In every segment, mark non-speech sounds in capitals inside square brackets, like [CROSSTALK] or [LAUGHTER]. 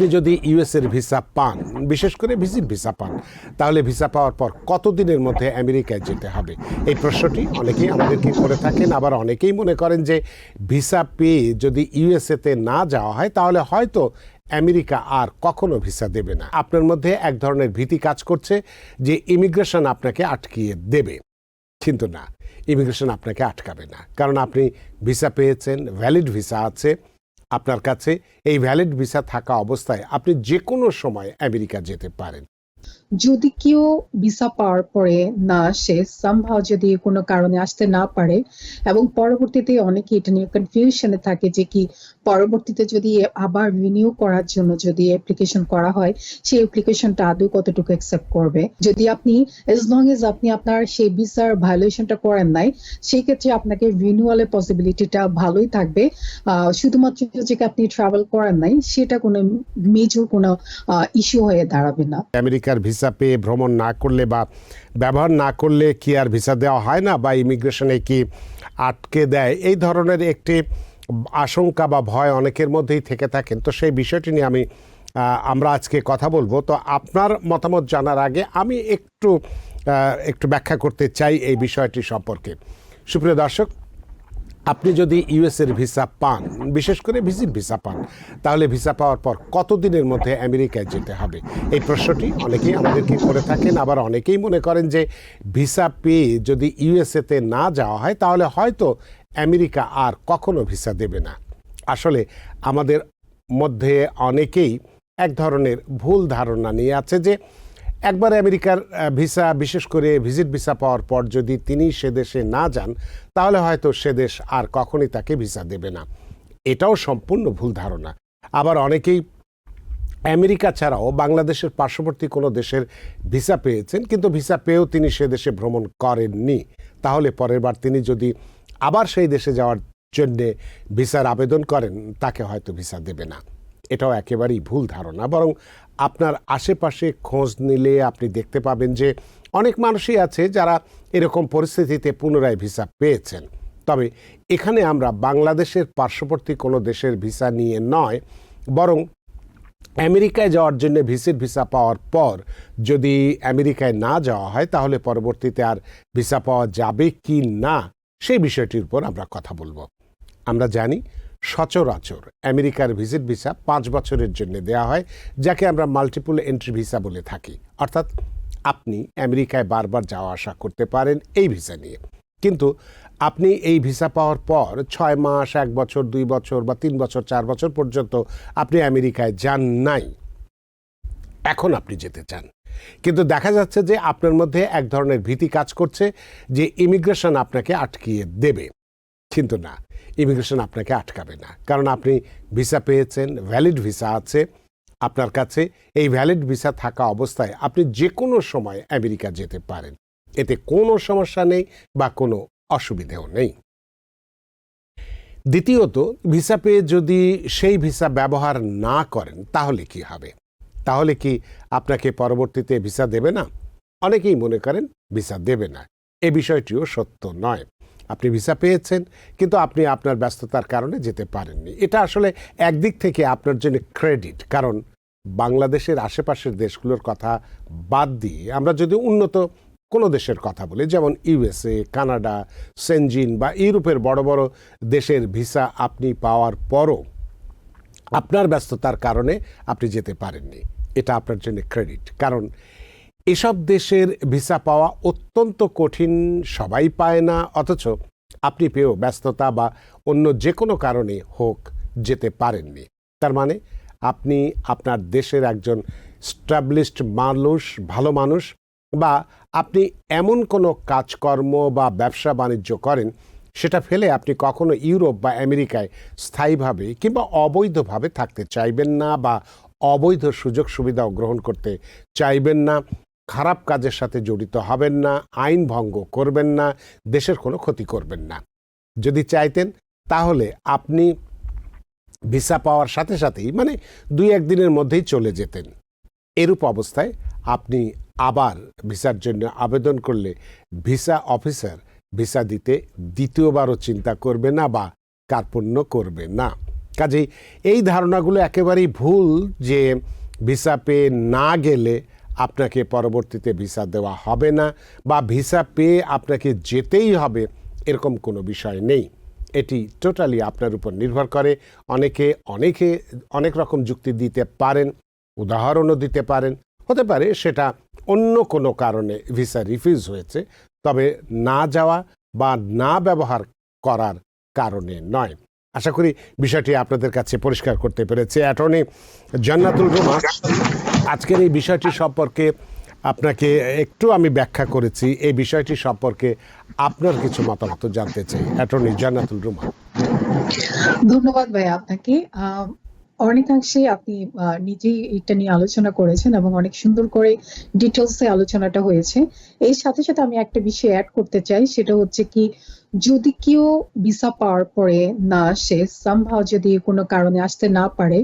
আপনি যদি ইউএসের ভিসা পান, বিশেষ করে ভিজিট ভিসা পান, তাহলে ভিসা পাওয়ার পর কতদিনের মধ্যে আমেরিকায় যেতে হবে? এই প্রশ্নটি অনেকেই আমাদেরকে করে থাকেন, আবার অনেকেই মনে করেন যে ভিসা পেয়ে যদি ইউএসএতে না যাওয়া হয়, তাহলে হয়তো আমেরিকা আর কখনো ভিসা দেবে না। আপনার মধ্যে এক ধরনের ভীতি কাজ করছে যে ইমিগ্রেশন আপনাকে আটকিয়ে দেবে। কিন্তু না, ইমিগ্রেশন আপনাকে আটকাবে না। কারণ আপনি ভিসা পেয়েছেন ভ্যালিড ভিসা আছে আপনার কাছে এই ভ্যালিড ভিসা থাকা অবস্থায় আপনি যে কোনো সময় আমেরিকা যেতে পারেন। যদি কেউ ভিসা পাওয়ার পরে না আসে সামহাও যদি কোনো কারণে আসতে না পারে এবং পরবর্তীতে অনেকে এটা নিয়ে কনফিউশনে থাকে যে কি পরবর্তীতে যদি আবার রিনিউ করার জন্য যদি অ্যাপ্লিকেশন করা হয়, সেই অ্যাপ্লিকেশনটা আদৌ কতটুকু অ্যাকসেপ্ট করবে? যদি আপনি এজ লং এজ আপনি আপনার সেই ভিসার ভায়োলেশনটা করেন নাই, সেই ক্ষেত্রে আপনাকে রিনিউয়ালের পসিবিলিটিটা ভালোই থাকবে। শুধুমাত্র যে আপনি ট্রাভেল করেন নাই, সেটা কোনো মেজর কোনো ইস্যু হয়ে দাঁড়াবে না। আমেরিকার ভিসা পেয়ে ভ্রমণ না করলে বা ব্যবহার না করলে কি আর ভিসা দেওয়া হয় না বা ইমিগ্রেশনে কি আটকে দেয়? এই ধরনের একটি আশঙ্কা বা ভয় অনেকের মধ্যেই থেকে থাকেন। তো সেই বিষয়টি নিয়ে আমি আমরা আজকে কথা বলব। তো আপনার মতামত জানার আগে আমি একটু একটু ব্যাখ্যা করতে চাই এই বিষয়টি সম্পর্কে। সুপ্রিয় দর্শক আপনি যদি ইউএসের ভিসা পান, বিশেষ করে ভিজিট ভিসা পান, তাহলে ভিসা পাওয়ার পর কতদিনের মধ্যে আমেরিকায় যেতে হবে? এই প্রশ্নটি অনেকেই আমাদেরকে করে থাকেন, আবার অনেকেই মনে করেন যে ভিসা পেয়ে যদি ইউএসএতে না যাওয়া হয়, তাহলে হয়তো আমেরিকা আর কখনো ভিসা দেবে না। আসলে আমাদের মধ্যে অনেকেই এক ধরনের ভুল ধারণা নিয়ে আছে যে একবার আমেরিকার ভিসা, বিশেষ করে ভিজিট ভিসা পাওয়ার পর যদি তিনি সে দেশে না যান, তাহলে হয়তো সে দেশ আর কখনই তাকে ভিসা দেবে না। এটাও সম্পূর্ণ ভুল ধারণা। আবার অনেকেই আমেরিকা ছাড়াও বাংলাদেশের পার্শ্ববর্তী কোনো দেশের ভিসা পেয়েছেন, কিন্তু ভিসা পেয়েও তিনি সে দেশে ভ্রমণ করেননি। তাহলে পরের বার তিনি যদি আবার সেই দেশে যাওয়ার জন্যে ভিসার আবেদন করেন, তাকে হয়তো ভিসা দেবে না। এটাও একেবারেই ভুল ধারণা। বরং আপনার আশেপাশে খোঁজ নিলে আপনি দেখতে পাবেন যে অনেক মানুষই আছে যারা এরকম পরিস্থিতিতে পুনরায় ভিসা পেয়েছেন। তবে এখানে আমরা বাংলাদেশের পার্শ্ববর্তী কোনো দেশের ভিসা নিয়ে নয়, বরং আমেরিকায় যাওয়ার জন্য ভিসির ভিসা পাওয়ার পর যদি আমেরিকায় না যাওয়া হয়, তাহলে পরবর্তীতে আর ভিসা পাওয়া যাবে কি না, সেই বিষয়টির উপর আমরা কথা বলব। আমরা জানি সচরাচর আমেরিকার ভিজিট ভিসা পাঁচ বছরের জন্য দেওয়া হয়, যাকে আমরা মাল্টিপল এন্ট্রি ভিসা বলে থাকি। অর্থাৎ আপনি আমেরিকায় বারবার যাওয়া আসা করতে পারেন এই ভিসা নিয়ে। কিন্তু আপনি এই ভিসা পাওয়ার পর ছয় মাস, এক বছর, দুই বছর বা তিন বছর, চার বছর পর্যন্ত আপনি আমেরিকায় যান নাই। এখন আপনি যেতে চান। কিন্তু দেখা যাচ্ছে যে আপনার মধ্যে এক ধরনের ভীতি কাজ করছে যে ইমিগ্রেশন আপনাকে আটকিয়ে দেবে। কিন্তু না ইমিগ্রেশন আপনাকে আটকাবে না। কারণ আপনি ভিসা পেয়েছেন ভ্যালিড ভিসা আছে আপনার কাছে। এই ভ্যালিড ভিসা থাকা অবস্থায় আপনি যে কোনো সময় আমেরিকা যেতে পারেন। এতে কোনো সমস্যা নেই বা কোনো অসুবিধেও নেই। দ্বিতীয়ত, ভিসা পেয়ে যদি সেই ভিসা ব্যবহার না করেন, তাহলে কি হবে? তাহলে কি আপনাকে পরবর্তীতে ভিসা দেবে না? অনেকেই মনে করেন ভিসা দেবে না। এ বিষয়টিও সত্য নয়। আপনি ভিসা পেয়েছেন, কিন্তু আপনি আপনার ব্যস্ততার কারণে যেতে পারেননি। এটা আসলে একদিক থেকে আপনার জন্য ক্রেডিট, কারণ বাংলাদেশের আশেপাশের দেশগুলোর কথা বাদ দিয়ে আমরা যদি উন্নত কোনো দেশের কথা বলি, যেমন ইউএসএ, কানাডা, সেনজিন বা ইউরোপের বড় বড় দেশের ভিসা আপনি পাওয়ার পরও আপনার ব্যস্ততার কারণে আপনি যেতে পারেননি। এটা আপনার জন্য ক্রেডিট, কারণ এসব দেশের ভিসা পাওয়া অত্যন্ত কঠিন, সবাই পায় না। অথচ আপনি পেয়েও ব্যস্ততা বা অন্য যে কোনো কারণে হোক যেতে পারেননি। তার মানে আপনি আপনার দেশের একজন স্টাবলিশড মানুষ, ভালো মানুষ বা আপনি এমন কোনো কাজকর্ম বা ব্যবসা বাণিজ্য করেন, সেটা ফেলে আপনি কখনো ইউরোপ বা আমেরিকায় স্থায়ীভাবে কিংবা অবৈধভাবে থাকতে চাইবেন না বা অবৈধ সুযোগ সুবিধাও গ্রহণ করতে চাইবেন না। খারাপ কাজের সাথে জড়িত হবেন না, আইন ভঙ্গ করবেন না, দেশের কোনো ক্ষতি করবেন না। যদি চাইতেন, তাহলে আপনি ভিসা পাওয়ার সাথে সাথেই মানে দুই একদিনের মধ্যেই চলে যেতেন। এরূপ অবস্থায় আপনি আবার ভিসার জন্য আবেদন করলে ভিসা অফিসার ভিসা দিতে দ্বিতীয়বারও চিন্তা করবে না বা কার্পণ্য করবে না। কাজেই এই ধারণাগুলো একেবারেই ভুল যে ভিসা পেয়ে না গেলে আপনাকে পরবর্তীতে ভিসা দেওয়া হবে না বা ভিসা পেয়ে আপনাকে যেতেই হবে এরকম কোনো বিষয় নেই। এটি টোটালি আপনার উপর নির্ভর করে। অনেকে অনেকে অনেক রকম যুক্তি দিতে পারেন, উদাহরণও দিতে পারেন। হতে পারে সেটা অন্য কোনো কারণে ভিসা রিফিউজ হয়েছে, তবে না যাওয়া বা না ব্যবহার করার কারণে নয়। আশা করি বিষয়টি আপনাদের কাছে পরিষ্কার করতে পেরেছে। অ্যাটর্নি জান্নাতুল রুমা আজকের এই বিষয়টি সম্পর্কে আপনাকে একটু আমি ব্যাখ্যা করেছি। এই বিষয়টি সম্পর্কে আপনার কিছু মতামত জানতে চাই। অ্যাটর্নি জান্নাতুল রুমা ধন্যবাদ ভাই আপনাকে। অনেকাংশে আপনি নিজেই এটা নিয়ে আলোচনা করেছেন এবং অনেক সুন্দর করে ডিটেলসে আলোচনাটা হয়েছে। এর সাথে সাথে আমি একটা বিষয় অ্যাড করতে চাই, সেটা হচ্ছে কি যদি কেউ ভিসা পাওয়ার পরে না আসে সামহাও যদি কোনো কারণে আসতে না পারে,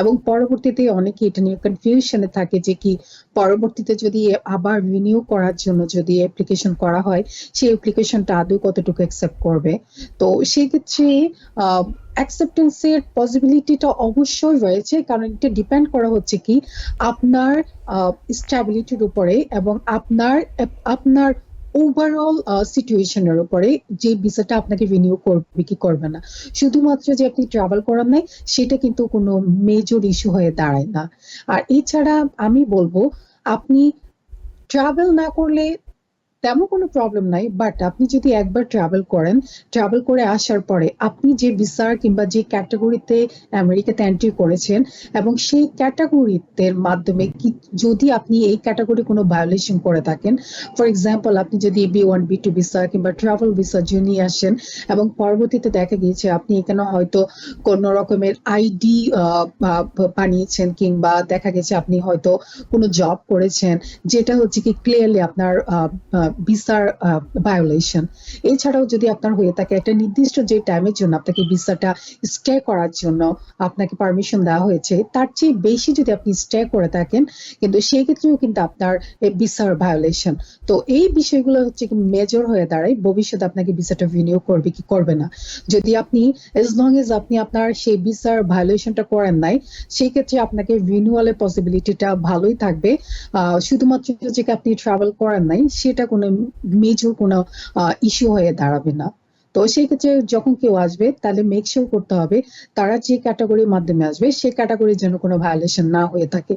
এবং পরবর্তীতে অনেকে এটা নিয়ে কনফিউশনে থাকে যে কি পরবর্তীতে যদি আবার রিনিউ করার জন্য যদি অ্যাপ্লিকেশন করা হয়, সেই অ্যাপ্লিকেশনটা আদৌ কতটুকু অ্যাকসেপ্ট করবে? তো সেই ক্ষেত্রে অ্যাকসেপ্টেন্সের পসিবিলিটিটা অবশ্যই রয়েছে, কারণ এটা ডিপেন্ড করা হচ্ছে কি আপনার স্ট্যাবিলিটির উপরে এবং আপনার আপনার ওভারঅল সিচুয়েশনের উপরে যে ভিসাটা আপনাকে রিনিউ করবে কি করবে না। শুধুমাত্র যে আপনি ট্রাভেল করার নাই, সেটা কিন্তু কোনো মেজর ইস্যু হয়ে দাঁড়ায় না। আর এছাড়া আমি বলব, আপনি ট্রাভেল না করলে তেমন কোনো প্রবলেম নাই বাট আপনি যদি একবার ট্রাভেল করেন ট্রাভেল করে আসার পরে আপনি যে ভিসার কিংবা যে ক্যাটাগরিতে আমেরিকাতে এন্ট্রি করেছেন এবং সেই ক্যাটাগরিতে মাধ্যমে কি যদি আপনি এই ক্যাটাগরি কোনো ভায়োলেশন করে থাকেন ফর এক্সাম্পল আপনি যদি B one B two visa কিংবা ট্রাভেল ভিসা জন্য নিয়ে আসেন এবং পরবর্তীতে দেখা গিয়েছে আপনি এখানে হয়তো কোন রকমের আইডি বানিয়েছেন কিংবা দেখা গেছে আপনি হয়তো কোনো জব করেছেন, যেটা হচ্ছে কি ক্লিয়ারলি আপনার ভিসার ভায়োলেশন এছাড়াও যদি আপনার হয়ে থাকে একটা নির্দিষ্ট যে টাইমের জন্য আপনাকে ভিসাটা স্টে করার জন্য আপনাকে পারমিশন দেওয়া হয়েছে, তার চেয়ে বেশি যদি আপনি স্টে করে থাকেন, কিন্তু সেই ক্ষেত্রেও কিন্তু আপনার ভিসার ভায়োলেশন তো এই বিষয়গুলো হচ্ছে কি মেজর হয়ে দাঁড়ায়, ভবিষ্যতে আপনাকে ভিসাটা রিনিউ করবে কি করবে না। যদি আপনি এজ লং এজ আপনি আপনার সেই ভিসার ভায়োলেশনটা করেন নাই, সেই ক্ষেত্রে আপনাকে রিনিউয়ালের পসিবিলিটিটা ভালোই থাকবে। শুধুমাত্র যে আপনি ট্রাভেল করেন নাই, সেটা মেজর কোনো ইস্যু হয়ে দাঁড়াবে না তো সেই ক্ষেত্রে যখন কেউ আসবে তাহলে মেক শিওর করতে হবে তারা যে ক্যাটাগরির মাধ্যমে আসবে সেই ক্যাটাগরির জন্য কোনো ভায়োলেশন না হয়ে থাকে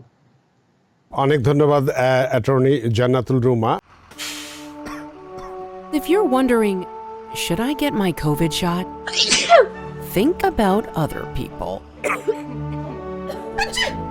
অনেক ধন্যবাদ attorney Jannatul Ruma If you're wondering, should I get my COVID shot? [LAUGHS] Think about other people. [LAUGHS]